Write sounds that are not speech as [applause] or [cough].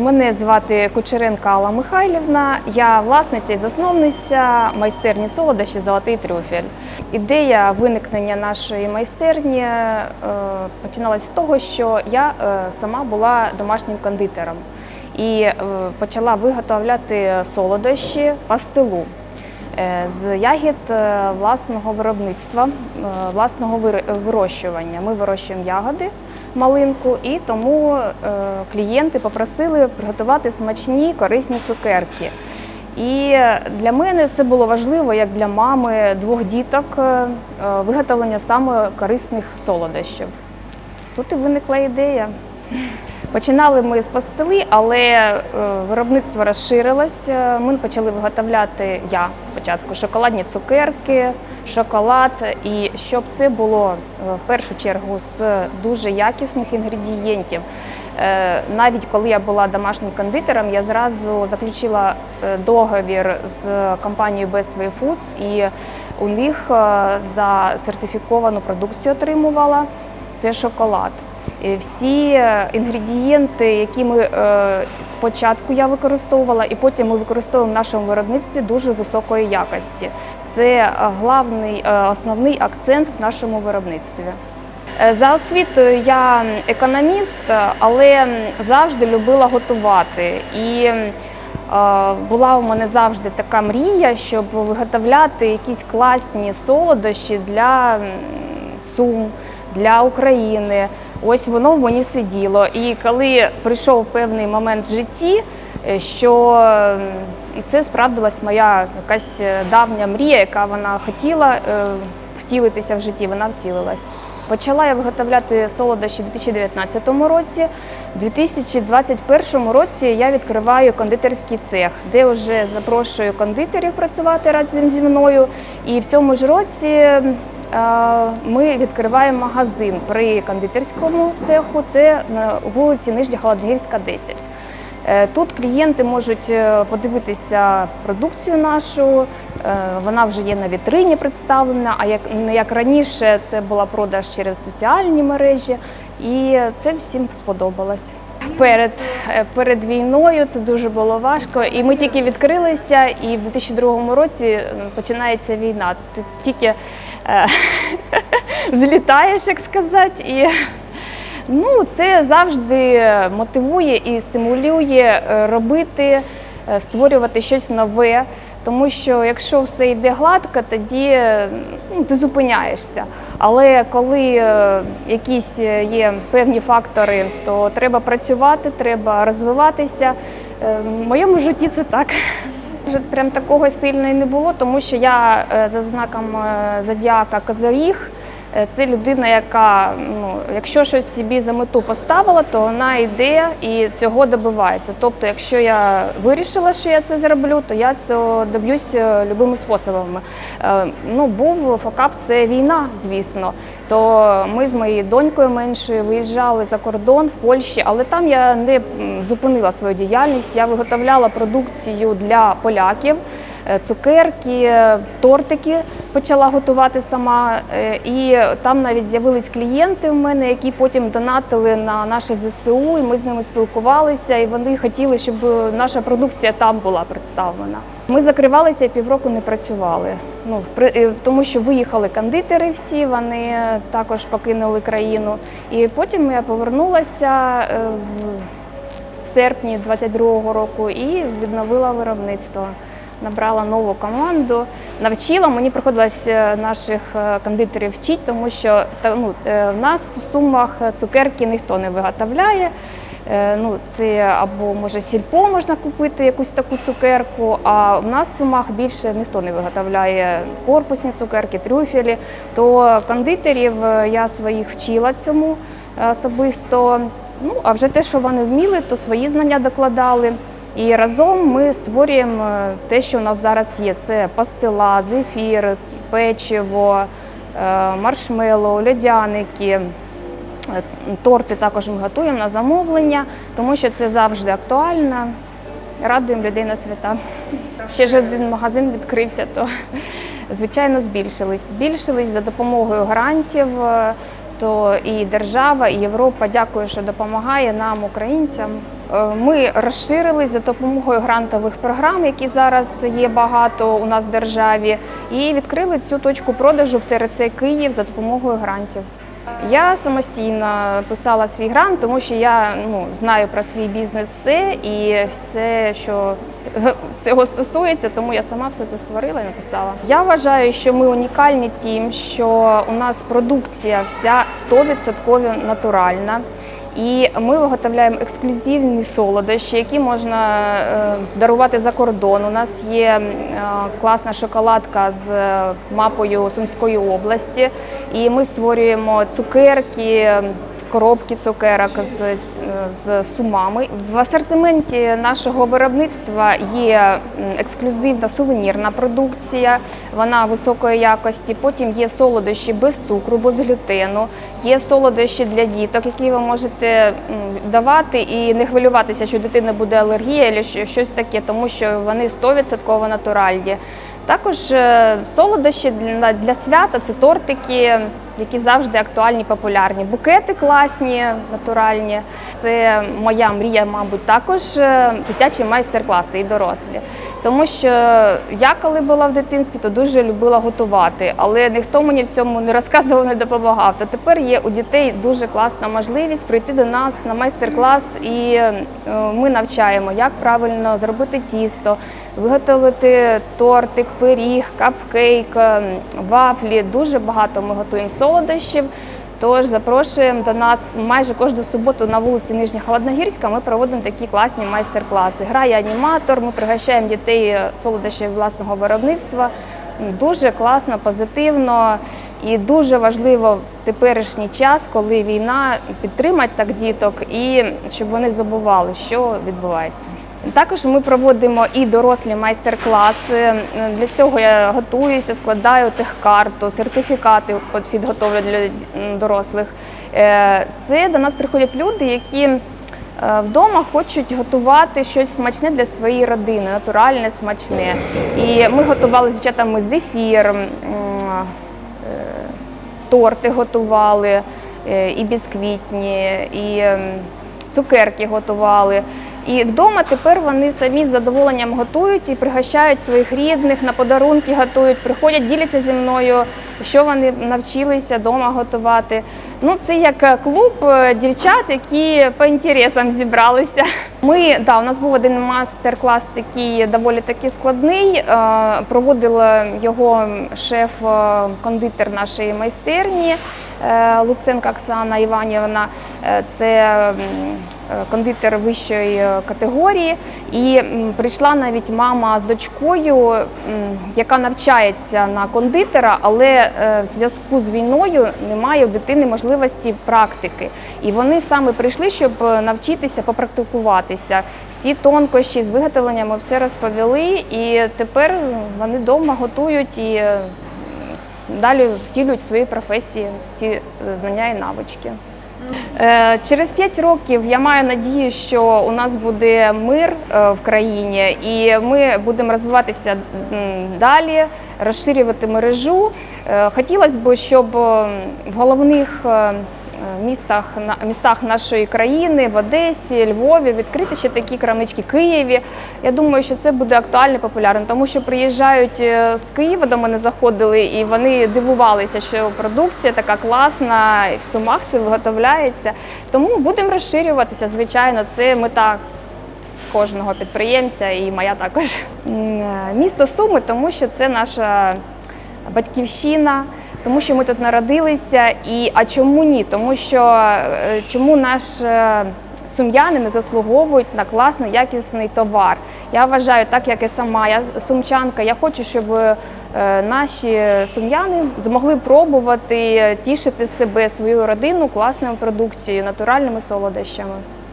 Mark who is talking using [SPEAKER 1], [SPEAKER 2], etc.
[SPEAKER 1] Мене звати Кучеренко Алла Михайлівна. Я власниця і засновниця майстерні солодощі Золотий трюфель. Ідея виникнення нашої майстерні е, починалась з того, що я е, сама була домашнім кондитером і е, почала виготовляти солодощі пастилу з ягід власного виробництва, власного вир- вирощування. Ми вирощуємо ягоди, малинку, і тому е, клієнти попросили приготувати смачні корисні цукерки. І для мене це було важливо, як для мами двох діток, е, е, виготовлення саме корисних солодощів. Тут і виникла ідея. Починали ми з пастили, але е, виробництво розширилось. Е, Ми почали виготовляти я спочатку шоколадні цукерки, шоколад, і щоб це було е, в першу чергу з дуже якісних інгредієнтів. Навіть коли я була домашнім кондитером, я зразу заключила договір з компанією Best Way Foods і у них за сертифіковану продукцію отримувала це шоколад. І Всі е, інгредієнти, які ми е, спочатку я використовувала, і потім ми використовуємо в нашому виробництві дуже високої якості. Це е, главний е, основний акцент в нашому виробництві. Е, За освітою я економіст, е, але завжди любила готувати. І е, була у мене завжди така мрія, щоб виготовляти якісь класні солодощі для Сум, для України. Ось воно в мені сиділо. І коли прийшов певний момент в житті, е, що це справдилась моя якась е, давня мрія, яка вона хотіла е, втілитися в житті, вона втілилась. Почала я виготовляти солодощі у 2019 році. У 2021 році я відкриваю кондитерський цех, де вже запрошую кондитерів працювати разом зі мною. І в цьому ж році ми відкриваємо магазин при кондитерському цеху. Це на вулиці Нижня Холодногірська, 10. Е, Тут клієнти можуть е, подивитися продукцію нашу, е, вона вже є на вітрині представлена, а як не як раніше це була продаж через соціальні мережі, і це всім сподобалось. Перед, е, перед війною це дуже було важко, і ми тільки відкрилися, і в 2002 році е, починається війна. Тільки е, [laughs] взлітаєш, як сказати, і Ну, це завжди мотивує і стимулює е, робити, е, створювати щось нове. Тому що якщо все йде гладко, тоді е, ну, ти зупиняєшся. Але коли е, якісь е, є певні фактори, то треба працювати, треба розвиватися. Е, В моєму житті це так. Вже прям такого сильно і не було, тому що я е, за знаком е, зодіака Козоріг. Е, Це людина, яка, ну, якщо щось собі за мету поставила, то вона йде і цього добивається. Тобто, якщо я вирішила, що я це зроблю, то я цього доб'юсь любими способами. Ну, був факап, це війна, звісно. То ми з моєю донькою меншою виїжджали за кордон в Польщі, але там я не зупинила свою діяльність. Я виготовляла продукцію для поляків. Е, цукерки, е, тортики почала готувати сама. Е, І там навіть з'явились клієнти в мене, які потім донатили на наше ЗСУ, і ми з ними спілкувалися, і вони хотіли, щоб наша продукція там була представлена. Ми закривалися і півроку не працювали. Ну, тому що виїхали кондитери всі, вони також покинули країну. І потім я повернулася в серпні 22-го року і відновила виробництво. Набрала нову команду, навчила. Мені приходилось е, наших е, кондитерів вчити, тому що ну, е, в нас в сумах цукерки ніхто не виготовляє. Ну, це або може сільпо можна купити якусь таку цукерку, а в нас в сумах більше ніхто не виготовляє корпусні цукерки, трюфелі. То кондитерів я своїх вчила цьому особисто. Ну, а вже те, що вони вміли, то свої знання докладали. І разом ми створюємо е, те, що у нас зараз є. Це пастила, зефір, печиво, е, маршмеллоу, льодяники. Е, Торти також ми готуємо на замовлення, тому що це завжди актуально. Радуємо людей на свята. Ще ж один магазин відкрився, то звичайно збільшились. Збільшились за допомогою грантів. То і держава, і Європа дякую, що допомагає нам, українцям. Е, Ми розширились за допомогою грантових програм, які зараз є багато у нас в державі, і відкрили цю точку продажу в ТРЦ Київ за допомогою грантів. Я самостійно писала свій грант, тому що я ну, знаю про свій бізнес все і все, що [laughs] цього стосується, тому я сама все це створила і написала. Я вважаю, що ми унікальні тим, що у нас продукція вся 100% натуральна. І ми виготовляємо ексклюзивні солодощі, які можна е, дарувати за кордон. У нас є е, класна шоколадка з е, мапою Сумської області, і ми створюємо цукерки. Коробки цукерок з, з сумами. В асортименті нашого виробництва є ексклюзивна сувенірна продукція, вона високої якості. Потім є солодощі без цукру, без глютену, є солодощі для діток, які ви можете давати і не хвилюватися, що у дитини буде алергія або щось таке, тому що вони 100% натуральні. Також е, солодощі для, свята це тортики, які завжди актуальні, популярні. Букети класні, натуральні. Це моя мрія, мабуть, також е, дитячі майстер-класи і дорослі. Тому що я, коли була в дитинстві, то дуже любила готувати, але ніхто мені в цьому не розказував, не допомагав. То тепер є у дітей дуже класна можливість прийти до нас на майстер-клас, і е, ми навчаємо, як правильно зробити тісто, виготовити тортик, пиріг, капкейк, ем, вафлі. Дуже багато ми готуємо солодощів. Тож запрошуємо до нас майже кожну суботу на вулиці Нижня Холодногірська. Ми проводимо такі класні майстер-класи. Грає аніматор, ми пригощаємо дітей солодощів власного виробництва. Дуже класно, позитивно і дуже важливо в теперішній час, коли війна підтримати так діток і щоб вони забували, що відбувається. Також ми проводимо і дорослі майстер-класи. Для цього я готуюся, складаю техкарту, сертифікати підготовлю для дорослих. Е, Це до нас приходять люди, які е, вдома хочуть готувати щось смачне для своєї родини, натуральне, смачне. І ми готували з дівчатами зефір, е, торти готували, і бісквітні, і цукерки готували. І вдома тепер вони самі з задоволенням готують і пригощають своїх рідних, на подарунки готують, приходять, діляться зі мною, що вони навчилися вдома готувати. Ну, це як е, клуб е, дівчат, які по інтересам зібралися. Ми да, у нас був один мастер-клас, такий доволі таки складний. Е, Проводила його шеф-кондитер нашої майстерні Луценка Оксана Іванівна. Це кондитер вищої категорії. І прийшла навіть мама з дочкою, яка навчається на кондитера, але в зв'язку з війною немає у дитини можливості практики. І вони саме прийшли, щоб е, навчитися попрактикуватися. Всі тонкощі з виготовленням ми все розповіли, і тепер вони вдома готують і е, далі втілюють свої професії ці е, знання і навички. Е, Через 5 років я маю надію, що у нас буде мир е, в країні, і ми будемо розвиватися далі, розширювати мережу. Е, Хотілося б, щоб в головних містах на- містах нашої країни, в Одесі, Львові, відкрити ще такі крамнички Києві. Я думаю, що це буде актуально популярно, тому що приїжджають е, з Києва до мене заходили, і вони дивувалися, що продукція така класна, і в Сумах це виготовляється. Тому будемо розширюватися. Звичайно, це мета кожного підприємця і моя також. Е, Місто Суми, тому що це наша батьківщина, тому що ми тут народилися. І а чому ні? Тому що е, чому наш е, сум'яни не заслуговують на класний якісний товар? Я вважаю, так як і сама, я сумчанка. Я хочу, щоб е, наші сум'яни змогли пробувати тішити себе, свою родину класною продукцією, натуральними солодощами.